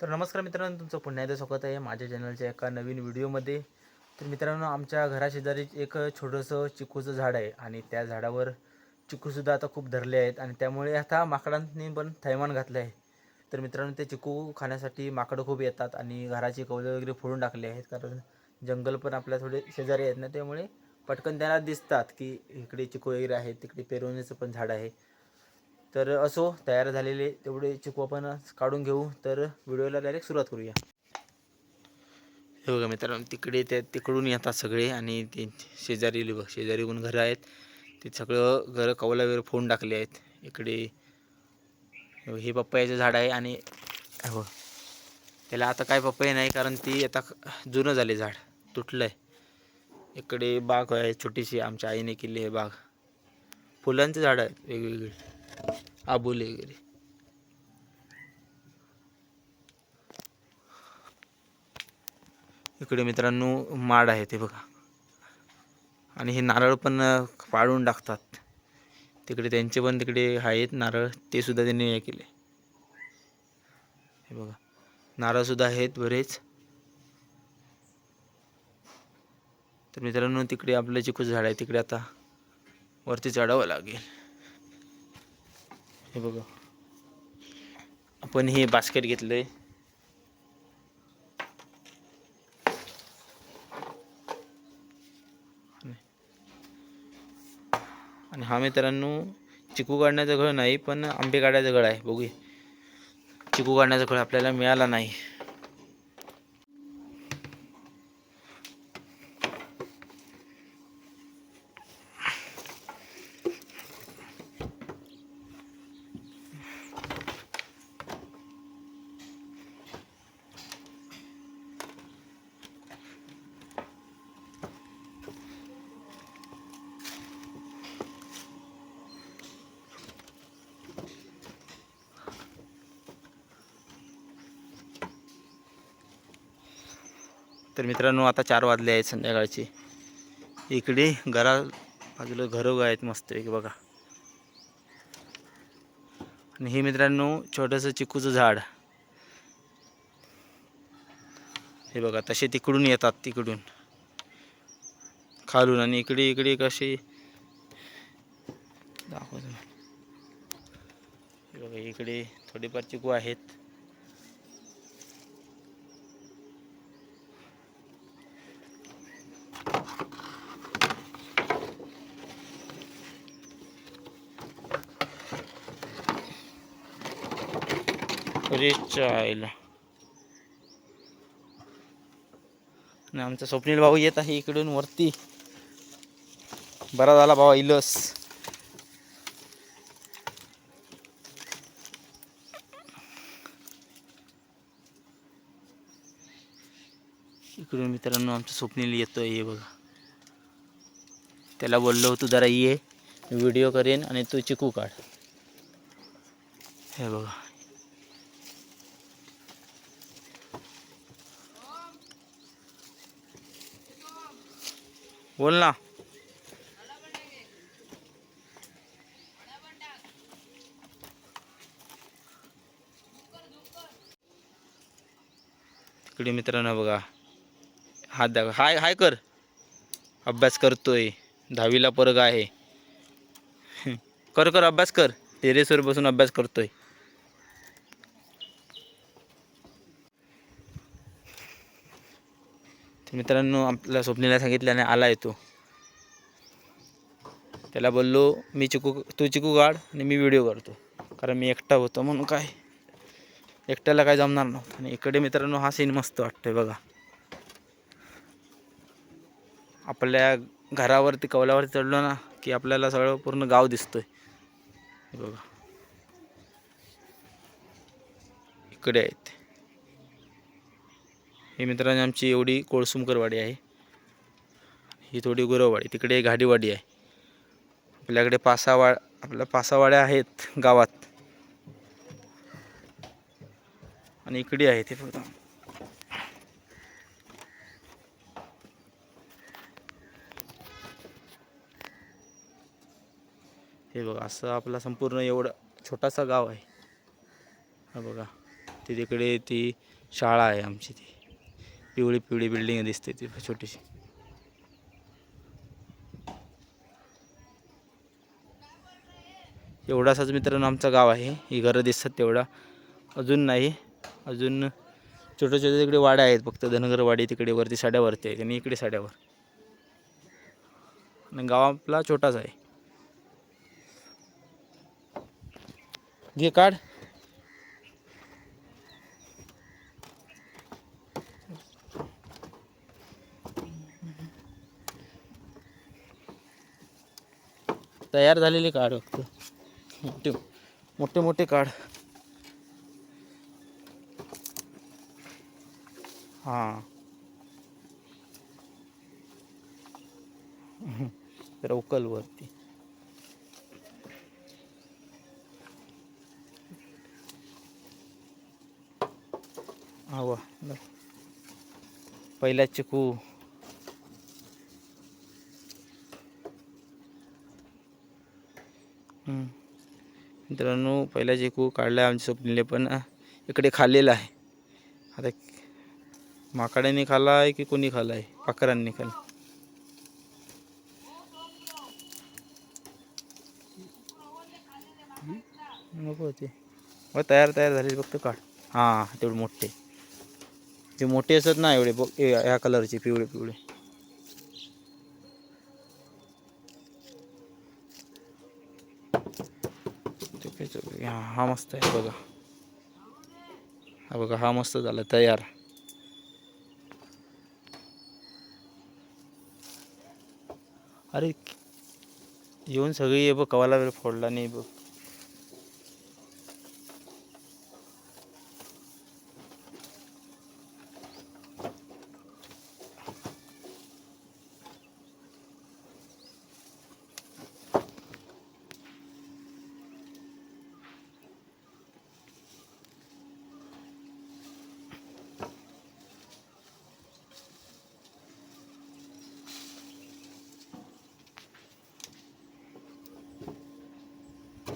तर नमस्कार मित्रांनो तुमचं पुन्हा एकदा स्वागत आहे माझ्या चॅनलच्या एका नवीन व्हिडिओमध्ये तर मित्रांनो आमच्या घराशेजारी एक छोटंसं चिकूचं झाड आहे आणि त्या झाडावर चिकूसुद्धा आता खूप धरले आहेत आणि त्यामुळे आता माकडांनी पण थैमान घातलं आहे तर मित्रांनो ते चिकू खाण्यासाठी माकडं खूप येतात आणि घराची कवलं वगैरे फोडून टाकले आहेत कारण जंगल पण आपल्या थोडे शेजारी आहेत ना त्यामुळे पटकन त्यांना दिसतात की इकडे चिकू वगैरे आहेत तिकडे पेरवणीचं पण झाड आहे. तर असो तयार झालेले तेवढे चिकू आपण काढून घेऊ. तर व्हिडिओला डायरेक्ट सुरुवात करूया. हे बघा मित्रांनो तिकडे ते तिकडून येतात सगळे आणि ते शेजारी बघ शेजारीहून घरं आहेत. ते सगळं घरं कौला वगैरे टाकले आहेत. इकडे हे पप्पायाचं हे झाड आहे आणि हो त्याला आता काय पप्पाई नाही कारण ती आता जुनं झाले झाड तुटलं आहे इकडे बाग आहे छोटीशी आमच्या आईने केली आहे बाग. फुलांचं झाडं आहेत वेगवेगळी. आबोले वगैरे इकडे मित्रांनो माड आहे ते बघा. आणि हे नारळ पण पाळून पाडून टाकतात. तिकडे त्यांचे पण तिकडे आहेत नारळ. ते सुद्धा त्यांनी हे केले. हे बघा. नारळसुद्धा आहेत बरेच. तर मित्रांनो तिकडे आपलं चिकूचं झाड आहे तिकडे आता वरती चढावं लागेल. हे बघा. आपण हे बास्केट घेतलं आहे आणि हा मित्रांनो चिकू काढण्याचा गळ नाही पण आंबे काढायचा गळ आहे. बघूया. चिकू काढण्याचा घळ आपल्याला मिळाला नाही. तर मित्रांनो आता चार वाजले आहेत संध्याकाळचे. इकडे घरा बाजूला घरं आहेत मस्त एक बघा. आणि हे मित्रांनो छोटंसं चिकूचं झाड. हे बघा तसे तिकडून येतात तिकडून. खालून आणि इकडे इकडे कसे दाखवतो. हे बघा इकडे थोडेफार चिकू आहेत. अरे आईला आणि आमचा स्वप्नील भाऊ येत आहे इकडून वरती. बरा झाला भाऊ इलस. इकडून मित्रांनो आमचं स्वप्नील येतोय हे बघा. त्याला बोललो तू जरा ये व्हिडिओ करेन आणि तू चिकू काढ. हे बघा. बोल ना. तिकडे मित्रांनो बघा. हात दाखव. हाय हाय कर. अभ्यास करतोय. दहावीला परग आहे. कर कर अभ्यास कर. टेरेसवर बसून अभ्यास करतोय. तर मित्रांनो आपल्या स्वप्नीला सांगितल्याने आला येतो त्याला बोललो मी चिकू तू चिकू काढ आणि मी व्हिडिओ काढतो कारण मी एकटा होतो म्हणून काय? एकट्याला काय जमणार नव्हतं. आणि इकडे मित्रांनो हा सीन मस्त वाटतोय बघा. आपल्या घरावरती कौलावरती चढलो ना की आपल्याला सगळं पूर्ण गाव दिसतोय. बघा. इकडे आहेत. हे मित्रांनो आमची एवढी कोळसुमकरवाडी आहे. ही थोडी गुरववाडी तिकडे घाडीवाडी आहे. आपल्याकडे पासावाड आपल्या पासावाड्या आहेत गावात. आणि इकडे आहे ते फक्त. हे बघा असं आपला संपूर्ण एवढं छोटासा गाव आहे. हा बघा तिकडे ती शाळा आहे आमची ती. पिवळी पिवळी बिल्डिंग दिसते ती छोटीशी. एवढासाच मित्रांनो आमचं गाव आहे. ही घरं दिसतात तेवढा. अजून नाही. अजून छोटे छोटे तिकडे वाड्या आहेत फक्त. धनगरवाडी तिकडे वरती साड्यावरती आहेत आणि इकडे साड्यावर. आणि गाव आपला छोटाच आहे. घे काढ. तयार झालेले काढ फक्त. मोठे मोठे मोठे काढ. हां. जरा उकल वरती. पहिला चिकू. मित्रांनो पहिला चेकू काढला आमच्या स्वप्नीले पण इकडे खाल्लेला आहे. आता माकड्याने खाल्ला आहे की कोणी खाल्ला आहे पाखरांनी खाला नको ते. हो तयार तयार झाले फक्त काढ. हां तेवढे मोठे. ते मोठे असत ना एवढे बघ ह्या कलरचे पिवळे पिवळे ते काय चालू- हा मस्त आहे बघा. हा बघा हा मस्त झाला तयार. अरे येऊन सगळी ये बघ कवाला वेळ फोडला नाही बघ.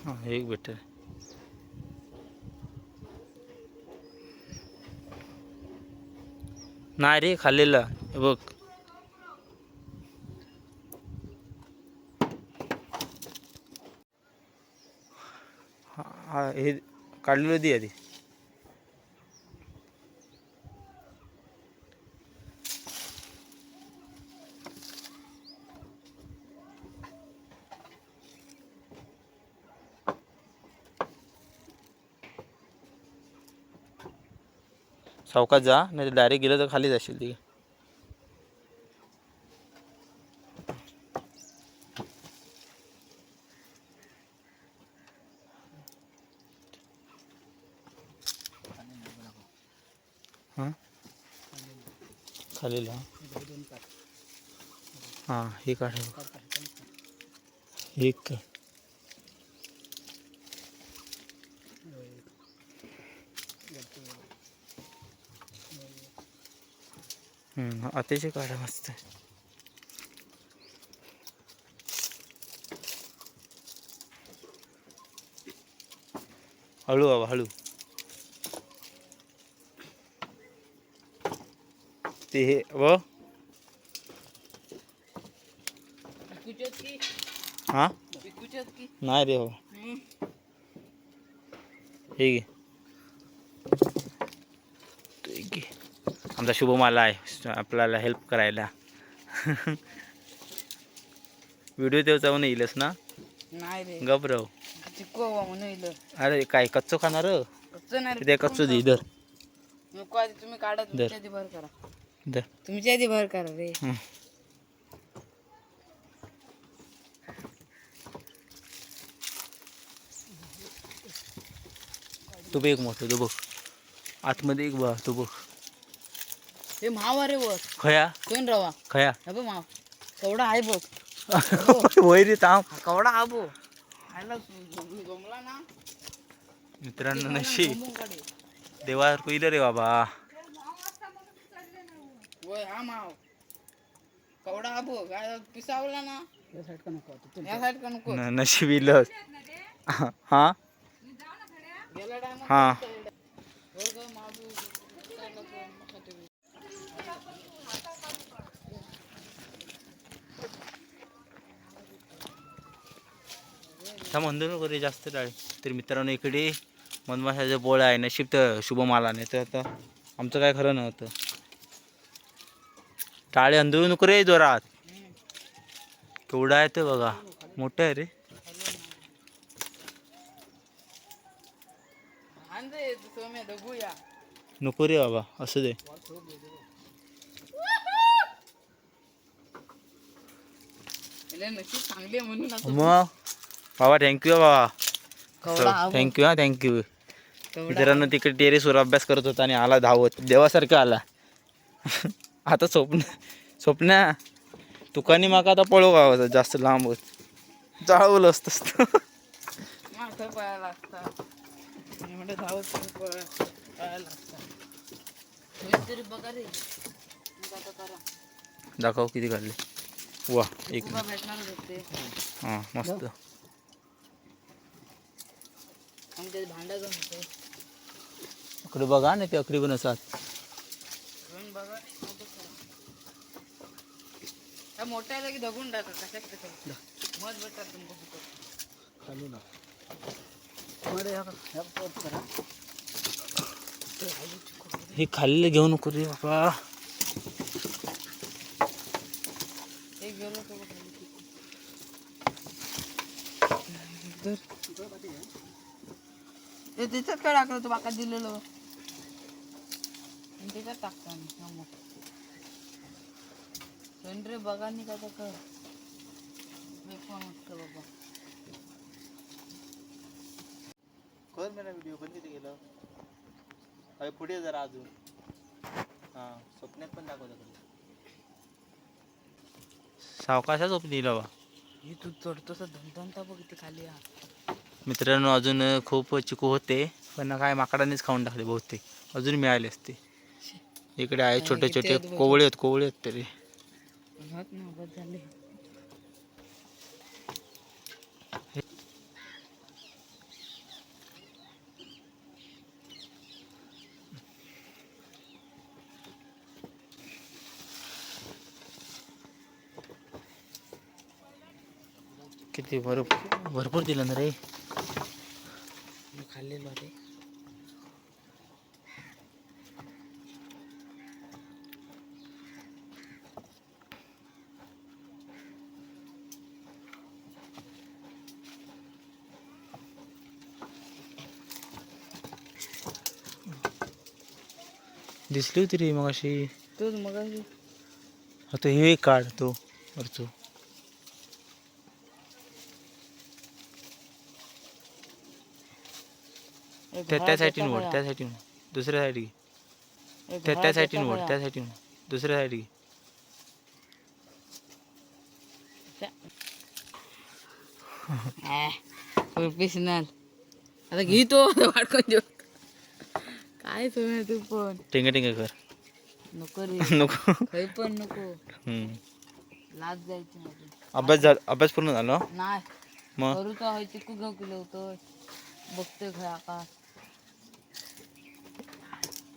हां हे एक बेटर नाही रे खाल्लेला. हे बघ. हा हा, हे काढलेलं दे आधी. सावकाश जा नाही तर डायरेक्ट गेलं तर खाली जाशील ती. हां? खाली हां. हे काढ. एक काढ. हम्म, अतिशय काढा मस्त आहे. हळू बाबा हळू. ते हे व? हा? नाही रे हो हे घे ते घे आमचा शुभम आला आहे. आपल्याला हेल्प करायला. व्हिडिओ तेव्हा जाऊन येईलच ना? नाही रे. गबरव अरे काय कच्चो खाणार? कच्चं. ते कच्चो दे नको आधी तुम्ही काढा तुमच्या आधी भर करा. तुमच्या आधी भर करा रे. तो बघ एक मोठं तो बघ. आतमध्ये एक बघ तो बघ. हे माव अरे वर. खया? कोण रवा? खया. हा बघ माव. कवडा आहे बघ. वय रे ताम हा कवडा हा बो जमला ना. मित्रांनो नशी. देवावर पहिलं रे बाबा. हा माव. कवडा हा बो काय पिसावला ना. या साईड का नको या साईड का नको. न- नशीब इलस हा. टायमा हा तो मका तुम्ही त्या मंदिर वगैरे जास्त डाळी तर मित्रांनो इकडे मधमाशाचा पोळा आहे. नशीब तर नाही तर आता आमचं काय खरं नव्हतं. टाळे अंधळू नको रे जोरात. केवढा आहे ते बघा. मोठं आहे रे. नको रे बाबा असू दे. मग? बाबा थँक्यू बाबा. थँक्यू हा थँक्यू मित्रांनो तिकडे टेरेसवर अभ्यास करत होता आणि आला धावत. देवासारखा आला. आता स्वप्न स्वप्न. तुकानी माका आता पळो गावाचा जास्त लांब. होत जाळवलं करा. दाखव किती काढले. वा एक हां मस्त. भांडा अकडे बघा ना ते अकडी पण असतात घेऊन बघा मोठ्या जागी दगून कसं मत फुकट. हे खाल्ले घेऊ नको रे बाबा एक बघ. चिकू. ते त्याच्यात काय टाकलं तो बाका दिलेलो. त्याच्यात टाकतो आम्ही मग रे बघा नाही का कर मी पण मस्त बाबा कर मेरा व्हिडिओ पण किती गेलं अरे पुढे जरा अजून. हां स्वप्नात पण दाखवतं सावकाशा झोपली बा. हे तू चढतोस धनधनता बघ इथे खाली. हा. मित्रांनो अजून खूप चिकू होते पण काय माकडानेच खाऊन टाकले बहुतेक. अजून मिळाले असते. इकडे आहे छोटे छोटे. कोवळे आहेत कोवळे आहेत तरी. किती भरपूर भरपूर दिलं ना रे. खाल्लेलो रे दिसली होती रे मग अशी तूच मग आता हे काढ तो वरचो. त्या त्या साईडीन ओढ त्या साईडीन दुसऱ्या साईड घे. त्या त्या साईडीन ओढ त्या साईडीन दुसऱ्या साईड घे. प्रोफेशनल. आता घे तो वाटकून जेव काय सोम्या तू पण? टेंगे टेंगे कर. नको रे. नको. खै पण नको. लाज जायची अभ्यास झाला अभ्यास पूर्ण झाला? नाही. मग? करू तर होय चिकू घेऊ किलो होतो बघतोय खय आकाश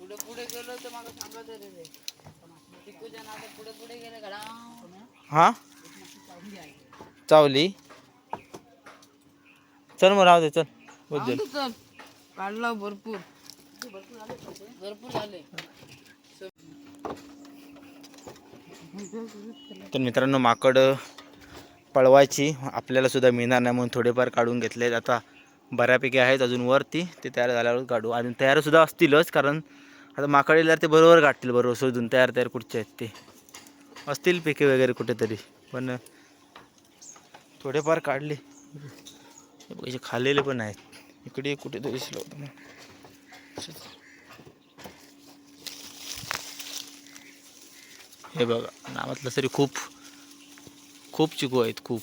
पुढे पुढे गेलो तर मला सांगत रे रे चिकूच्या नादात पुढे पुढे गेले घडा हा? चावली? चल मग राहू दे चल. बद्दल चल. काढला भरपूर. भरपूर झाले. तर मित्रांनो माकड पळवायची. आपल्याला सुद्धा मिळणार नाही म्हणून थोडेफार काढून घेतलेत. आता बऱ्यापैकी आहेत अजून वरती. ते तयार झाल्यावर काढू. अजून तयार सुद्धा असतीलच कारण आता माकडीला ते बरोबर काढतील बरोबर शोधून तयार तयार कुठचे आहेत ते. असतील पिके वगैरे कुठेतरी पण थोडेफार काढले. पैसे खाल्लेले पण आहेत. इकडे कुठेतरी दिसलं होतं मग. हे बघा नावातलं तरी खूप खूप चिकू आहेत खूप.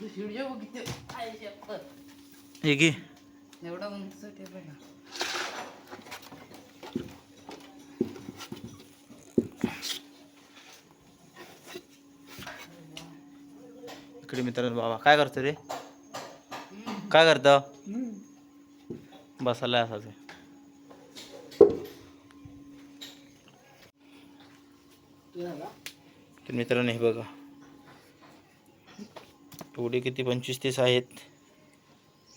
व्हिडिओ बघितली. हे एवढा उंच. इकडे मित्रांनो बाबा काय करतो रे? काय करतो? बसायला आहे. तर मित्रांनो हे बघा. एवढे किती पंचवीस तीस आहेत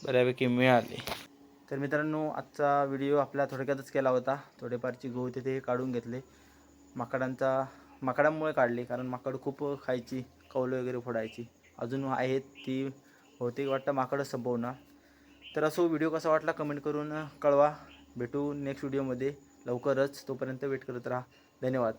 बऱ्यापैकी मिळाले. तर मित्रांनो आजचा व्हिडिओ आपला थोडक्यातच केला होता. थोडेफारची गहू तिथे काढून घेतले. माकडांचा माकडांमुळे काढले कारण माकड खूप खायची कौलं वगैरे फोडायची. अजून आहेत ती बहुतेक वाटतं माकडच संपवणार. तर असो व्हिडिओ कसा वाटला कमेंट करून कळवा. भेटू नेक्स्ट व्हिडिओमध्ये लवकरच तोपर्यंत वेट करत राहा. धन्यवाद.